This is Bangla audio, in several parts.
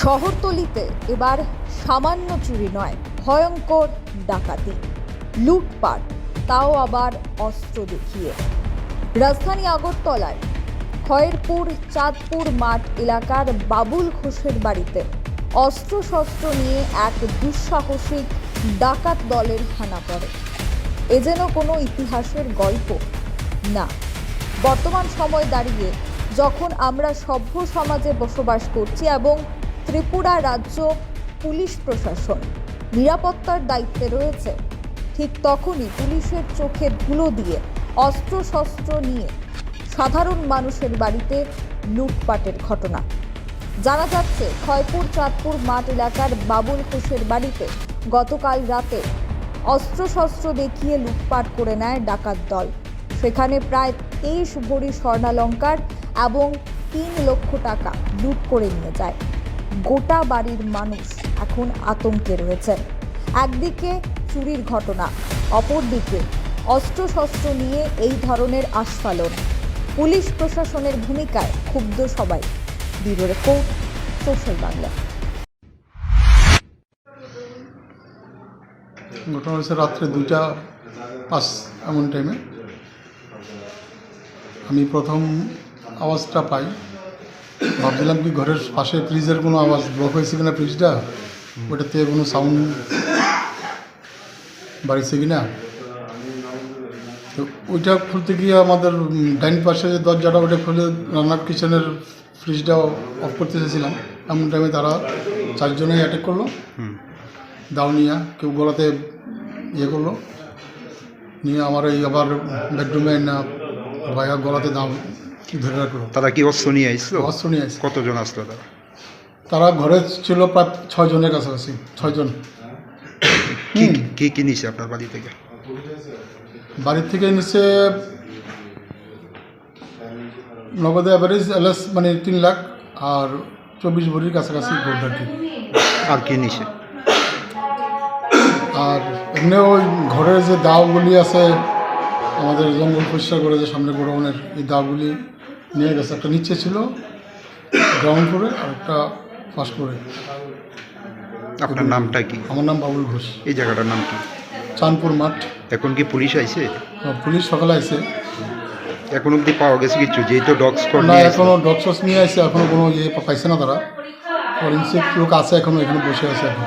শহরতলিতে এবার সামান্য চুরি নয়, ভয়ঙ্কর ডাকাতি। লুটপাট, তাও আবার অস্ত্র দেখিয়ে। রাজধানী আগরতলায় খয়েরপুর চাঁদপুর মাঠ এলাকার বাবুল ঘোষের বাড়িতে অস্ত্রশস্ত্র নিয়ে এক দুঃসাহসিক ডাকাত দলের হানা পড়ে। এ যেন কোনো ইতিহাসের গল্প না। বর্তমান সময় দাঁড়িয়ে যখন আমরা সভ্য সমাজে বসবাস করছি এবং ত্রিপুরা রাজ্য পুলিশ প্রশাসন। নিরাপত্তার দায়িত্বে রয়েছে। ঠিক তখনই পুলিশের চোখে ধুলো দিয়ে অস্ত্রশস্ত্র নিয়ে সাধারণ মানুষের বাড়িতে লুটপাটের ঘটনা। জানা যাচ্ছে, খয়পুর, চাঁদপুর মাঠ এলাকার বাবুল ঘোষের বাড়িতে গতকাল রাতে অস্ত্রশস্ত্র দেখিয়ে লুটপাট করে নেয় ডাকাত দল। সেখানে প্রায় তেইশ ভরি স্বর্ণালঙ্কার এবং তিন লক্ষ টাকা লুট করে নিয়ে যায়। গোটা বাড়ির মানুষ এখন আতঙ্কে রয়েছেন একদিকে চুরির ঘটনা, অপরদিকে অস্ত্রশস্ত্র নিয়ে এই ধরনের আস্ফালন। পুলিশ প্রশাসনের ভূমিকায় ক্ষুব্ধ সবাই। Bureau report, social Bangla. ঘটনা হচ্ছে রাত্রে দুইটা পাঁচ এমন টাইমে আমি প্রথম আওয়াজটা পাই। ভাবছিলাম কি ঘরের পাশে ফ্রিজের কোনো আওয়াজ ব্লক হয়েছে কিনা ফ্রিজটা ওটাতে কোনো সাউন্ড বাড়িছে কিনা? তো ওইটা খুলতে গিয়ে আমাদের ডাইন পাশে যে দরজাটা ওটা খুলে রান্নার কিচেনের ফ্রিজটা অফ করতে চেয়েছিলাম। এমন টাইমে তারা চারজনেই অ্যাটাক করল। দাও নিয়ে কেউ গলাতে ইয়ে করল। নিয়ে আমার এই আবার বেডরুমে না ভাইয়া গলাতে দাও ধরে রাখল তারা কি অস্ত্র নিয়ে আসলো অস্ত্র নিয়ে আসছে কতজন আসলো তারা? তারা ঘরে ছিল প্রায় ছয় জনের কাছাকাছি ছয়জন কি কি কি নিছে আপনার বাড়ি থেকে? বাড়ির থেকে নিচে নগদে অ্যাভারেজ এলএস মানে তিন লাখ আর চব্বিশ ভরির কাছাকাছি গোল্ড আর কি। আর কি নিছে? আর এমনি ওই ঘরের যে দাওগুলি আছে আমাদের জঙ্গল পরিষ্কার করে যে সামনে গোডাউনের এই দাওগুলি নিয়ে গেছে একটা নিচে ছিল গ্রাউন্ড ফ্লোরে আর একটা ফার্স্ট ফ্লোরে আপনার নামটা কি? আমার নাম বাবুল ঘোষ। এই জায়গাটার নাম কি? চাঁদপুর মাঠ। এখন কি পুলিশ আইছে? পুলিশ সকালে আছে এখন অব্দি পাওয়া গেছে কিছু? যেহেতু ডগ স্কোয়াড না এখনও ডক্টরস নিয়ে আসছে এখনও কোনো ইয়ে পাইছে না তারা। ফরেন্সিক লোক আছে এখনও এখানে বসে আছে এখন।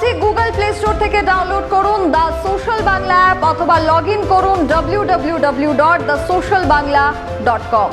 আজই গুগল প্লে স্টোর থেকে ডাউনলোড করুন দ্য সোশ্যাল বাংলা অ্যাপ অথবা লগ ইন করুন W W W dot the social Bangla dot com.